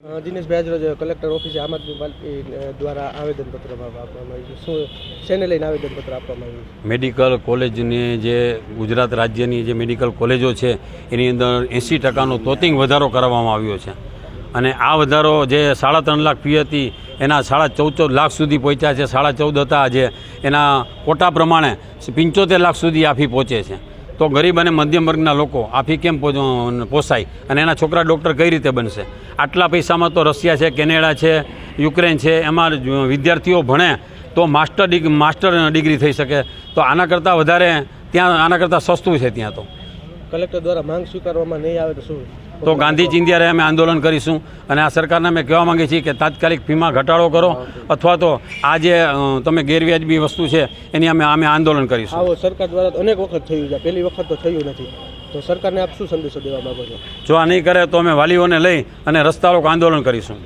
દિનેશભાઈ આજ રોજ કલેક્ટર ઓફિસે આમ આદમી પાર્ટી દ્વારા આવેદનપત્ર આપવામાં આવ્યું શું, શેને લઈને આવેદનપત્ર આપવામાં આવ્યું મેડિકલ કોલેજની જે ગુજરાત રાજ્યની જે મેડિકલ કોલેજો છે, એની અંદર એંસી ટકાનો તોતિંગ વધારો કરવામાં આવ્યો છે. અને આ વધારો જે સાડા ત્રણ લાખ ફી હતી, એના સાડા ચૌદ ચૌદ લાખ સુધી પહોંચ્યા છે. સાડા ચૌદ હતા આજે. એના કોટા પ્રમાણે પંચોતેર લાખ સુધી આ ફી પહોંચે છે. તો ગરીબ અને મધ્યમ વર્ગના લોકો આ ફી કેમ પોસાય? અને એના છોકરા ડૉક્ટર કઈ રીતે બનશે? આટલા પૈસામાં તો રશિયા છે, કેનેડા છે, યુક્રેન છે, એમાં વિદ્યાર્થીઓ ભણે તો માસ્ટર ડિગ્રી માસ્ટર ડિગ્રી થઈ શકે. તો આના કરતાં વધારે ત્યાં આના કરતાં સસ્તું છે ત્યાં તો. કલેક્ટર દ્વારા માંગ સ્વીકારવામાં નહીં આવે તો શું? તો ગાંધી ચિંધ્યારે અમે આંદોલન કરીશું અને આ સરકારને અમે કહેવા માંગીએ છીએ કે તાત્કાલિક ફીમાં ઘટાડો કરો અથવા તો આ જે તમે ગેરવ્યાજબી વસ્તુ છે એની અમે અમે આંદોલન કરીશું. આવો સરકાર દ્વારા તો અનેક વખત થયું છે. પહેલી વખત તો થયું નથી. તો સરકારને આપ શું સંદેશો દેવા માગો છો? જો આ નહીં કરે તો અમે વાલીઓને લઈ અને રસ્તા રોક આંદોલન કરીશું.